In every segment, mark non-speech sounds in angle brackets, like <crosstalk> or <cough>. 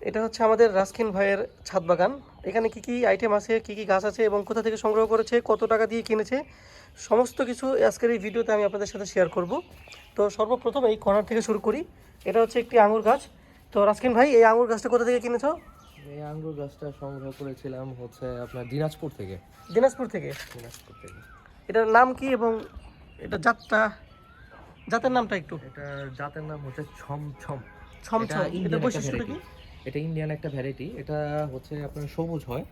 এটা হচ্ছে আমাদের রাস্কিন ভাইয়ের ছাদ বাগান। এখানে কি কি আইটেম আছে কি কি গাছ আছে এবং কোথা থেকে সংগ্রহ করেছে কত টাকা দিয়ে কিনেছে সমস্ত কিছু আজকের এই ভিডিওতে আমি আপনাদের সাথে শেয়ার করব। তো সর্বপ্রথম এই কর্নার থেকে শুরু করি। এটা হচ্ছে একটি আঙুর গাছ। তো রাস্কিন ভাই এই আঙুর গাছটা কোথা থেকে কিনেছো? এই আঙ্গুর গাছটা সংগ্রহ করেছিলাম হচ্ছে আপনার দিনাজপুর থেকে। দিনাজপুর থেকে? দিনাজপুর থেকে। এটার নাম কি এবং এটা জাতটা জাতের নামটা একটু। এটার জাতের নাম হচ্ছে ছম ছম ছমছম। Indian এটা বৈশিষ্ট্যটা কি। এটা ইন্ডিয়ান একটা ভ্যারাইটি এটা হচ্ছে আপনার সবুজ হয়।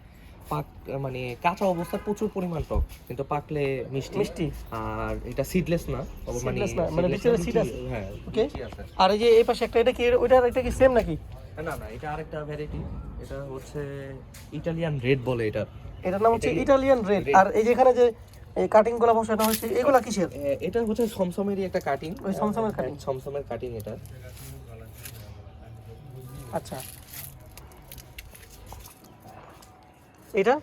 পাক মানে কাঁচা অবস্থায় প্রচুর পরিমাণ টক কিন্তু পাকলে মিষ্টি। মিষ্টি। আর এটা সিডলেস না ও Seedless না, মানে seedless ভিতরে বিচি- আছে। হ্যাঁ। ওকে আর এই যে এই পাশে একটা এটা কি ওইটার একটা কি সেম নাকি? না না এটা আরেকটা ভ্যারাইটি এটা হচ্ছে ইটালিয়ান রেড বলে এটা। এটার নাম হচ্ছে এটা- ইটালিয়ান রেড আর এই যেখানে যে এই কাটিংগুলো বসানো হয়েছে এগুলা কিসের? এটা হচ্ছে সমসমেরই একটা কাটিং ওই সমসমের কাটিং সমসমের কাটিং এটা। আচ্ছা। এটা?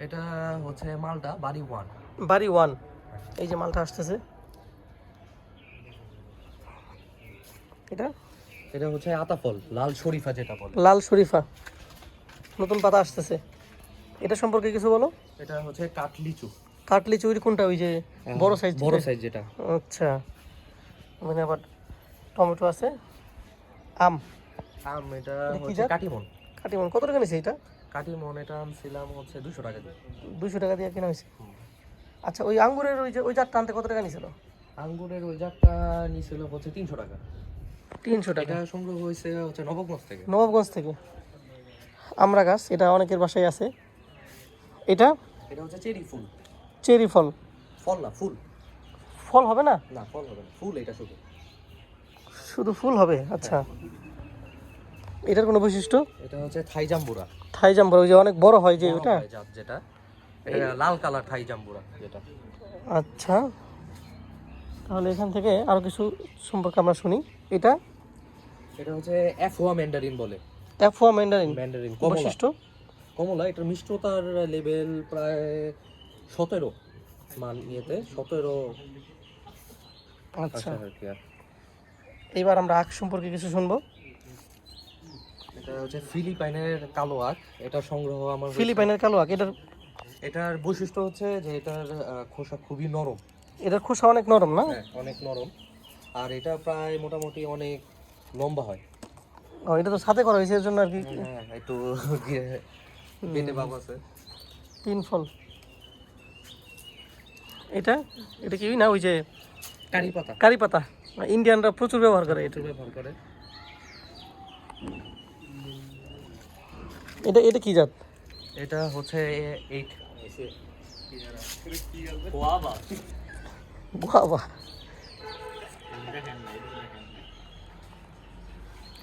এটা হচ্ছে মালটা বাড়ি ওয়ান। বাড়ি ওয়ান। এই যে মালটা আসতেছে। এটা? এটা হচ্ছে আতাফল লাল শরীফা যেটা বলে। লাল শরীফা। নতুন পাতা আসতেছে। এটা সম্পর্কে কিছু বলো? এটা হচ্ছে কাটলিচু। কাটলি চুরি কোনটা? ওই যে বড় সাইজ বড় সাইজ যেটা। আচ্ছা। মানে আবার টমেটো আছে। আম। আম এটা এটা হচ্ছে কাটিমন। কাটিমন। কত টাকা নিছে এটা? কাটিমন এটা আনছিলাম হচ্ছে দুশো টাকা দিয়ে। দুইশো টাকা দিয়ে কেনা হয়েছে? আচ্ছা ওই আঙ্গুরের ওই যে ওই জাতটা আনতে কত টাকা নিছিল? আঙ্গুরের ওই জাতটা নিছিল হচ্ছে তিনশো টাকা। তিনশো টাকা। সংগ্রহ হয়েছে হচ্ছে নবগঞ্জ থেকে। নবাবগঞ্জ থেকে। আমরা গাছ এটা অনেকের বাসায় আছে। এটা? এটা হচ্ছে চেরি ফুল। চেরি ফল। ফল না ফুল। ফল হবে না? না ফল হবে না ফুল এটা শুধু। শুধু ফুল হবে? আচ্ছা। এটার কোনো বৈশিষ্ট্য? এটা হচ্ছে থাই জাম্বুরা। থাই জাম্বর যে অনেক বড় হয় যে ওটা? যেটা। এটা লাল কালার থাই জাম্বুরা যেটা। আচ্ছা। তাহলে এখান থেকে আরও কিছু সম্পর্কে আমরা শুনি। এটা? এটা হচ্ছে অ্যাফোয়া ম্যান্ডারিন বলে। অ্যাফোয়া ম্যান্ডারিন। ম্যান্ডারিন কমলা। বৈশিষ্ট্য? কমলা এটার মিষ্টতার লেভেল প্রায় সতেরো মান ইয়েতে সতেরো আচ্ছা। এইবার আমরা আখ সম্পর্কে কিছু শুনব। এটা হচ্ছে ফিলিপাইনের কালো আখ এটা সংগ্রহ আমার ফিলিপাইনের কালো আখ এটার এটার বৈশিষ্ট্য হচ্ছে যে এটার খোসা খুবই নরম। এটার খোসা অনেক নরম না? হ্যাঁ অনেক নরম। আর এটা প্রায় মোটামুটি অনেক লম্বা হয়। ও, এটা তো সাথে করা হয়েছে এর জন্য আর কি। হ্যাঁ একটু <laughs> কেটে ভাব আছে। তিন ফল এটা? এটা কি না ওই যে কারি পাতা। কারি পাতা। ইন্ডিয়ানরা প্রচুর ব্যবহার করে এটা। ব্যবহার করে। এটা এটা কি জাত? এটা হচ্ছে এইট বাবা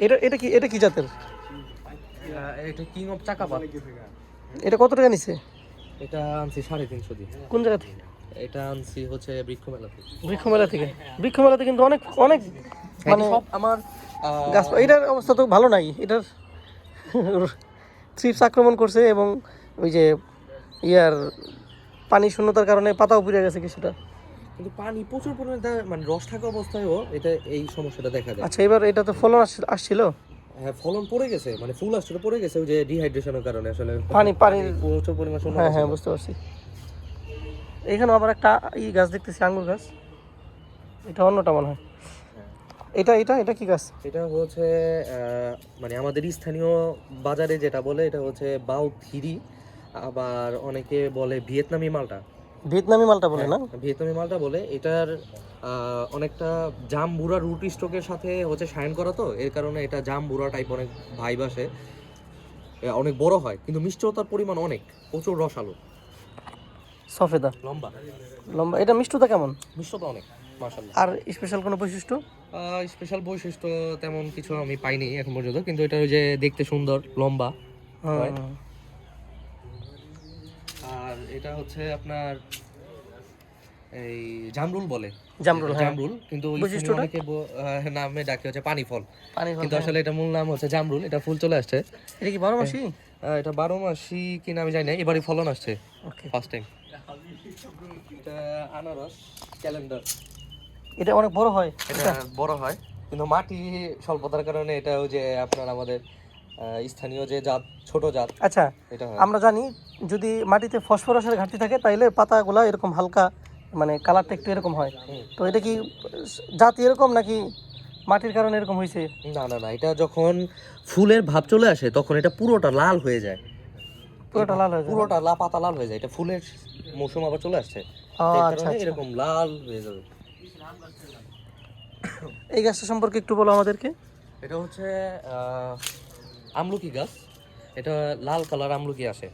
এটা এটা কি এটা কি জাতের? এটা কিং অফ চাকাপা এটা কত টাকা নিছে? এটা আনছি সাড়ে তিনশো দিয়ে। কোন জায়গা থেকে? এটা আনছি হচ্ছে বৃক্ষ মেলা থেকে। বৃক্ষ মেলা থেকে। বৃক্ষ মেলাতে কিন্তু অনেক অনেক মানে মানে সব আমার গাছ এটার অবস্থা তো ভালো নাই। এটার থ্রিপস আক্রমণ করছে এবং ওই যে ইয়ার পানি শূন্যতার কারণে পাতাও পুড়ে গেছে কিছুটা। কিন্তু পানি প্রচুর পরিমাণে মানে রস থাকা অবস্থায়ও এটা এই সমস্যাটা দেখা যায় আচ্ছা এবার এটা তো ফলন আস- আসছিল? হ্যাঁ ফলন পড়ে গেছে মানে ফুল আসলে পড়ে গেছে ওই যে ডিহাইড্রেশনের কারণে আসলে। পানি পানির প্রচুর পরিমাণ শূন্য হ্যাঁ হ্যাঁ বুঝতে পারছি। এখানে আবার একটা ই গাছ দেখতেছি আঙ্গুর গাছ। এটা অন্যটা মনে হয়। এটা এটা এটা কি গাছ? এটা হচ্ছে মানে আমাদের স্থানীয় বাজারে যেটা বলে এটা হচ্ছে বাউ থিরি আবার অনেকে বলে ভিয়েতনামি মালটা। ভিয়েতনামি মালটা বলে না? হ্যাঁ, ভিয়েতনামি মালটা বলে। এটার অনেকটা জাম বুড়া রুট স্টকের সাথে হচ্ছে শাইন করা তো এর কারণে এটা জাম বুড়া টাইপ অনেক ভাইব আসে। অনেক বড় হয় কিন্তু মিষ্টতার পরিমাণ অনেক প্রচুর রসালো। সফেদা। লম্বা। লম্বা। এটা মিষ্টতা কেমন? মিষ্টতা অনেক। আর স্পেশাল কোনো বৈশিষ্ট্য? স্পেশাল বৈশিষ্ট্য তেমন কিছু আমি পাইনি এখন পর্যন্ত কিন্তু এটা ওই যে দেখতে সুন্দর লম্বা। আর এটা হচ্ছে আপনার এই জামরুল বলে। জামরুল হ্যাঁ। জামরুল কিন্তু অনেকে নামে ডাকে হচ্ছে পানি ফল কিন্তু আসলে এটা মূল নাম হচ্ছে জামরুল এটা ফুল চলে আসছে। এটা কি বারো মাসি? এটা বারো মাসি কিনা আমি জানি না এবারই ফলন আসছে। ফার্স্ট টাইম এটা আনারস ক্যালেন্ডার এটা অনেক বড় হয়। এটা বড় হয়। কিন্তু মাটি স্বল্পতার কারণে এটা ওই যে আপনার আমাদের স্থানীয় যে জাত ছোট জাত আচ্ছা এটা আমরা জানি যদি মাটিতে ফসফরাসের ঘাটতি থাকে তাইলে পাতাগুলা এরকম হালকা মানে কালারটা একটু এরকম হয়। তো এটা কি জাত এরকম নাকি মাটির কারণে এরকম হয়েছে না না না এটা যখন ফুলের ভাব চলে আসে তখন এটা পুরোটা লাল হয়ে যায়। পুরোটা লাল হয়ে যায়। পুরোটা লা পাতা লাল হয়ে যায়। এটা ফুলের মৌসুম আবার চলে আসছে। আচ্ছা আচ্ছা। এরকম লাল হয়ে যাবে। এই গাছটা সম্পর্কে একটু বলো আমাদেরকে। এটা হচ্ছে আমলকি গাছ। এটা লাল কালার আমলকি আসে।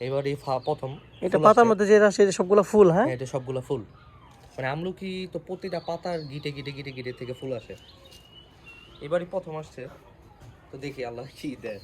এবারই ফা- প্রথম। এটা পাতার। মধ্যে যে আছে সবগুলো ফুল হ্যাঁ? হ্যাঁ এটা সবগুলো ফুল। মানে আমলকি তো প্রতিটা পাতার গিটে গিটে গিটে গিটে থেকে ফুল আসে। এবারই প্রথম আসছে। তো দেখি আল্লাহ কি দেয়।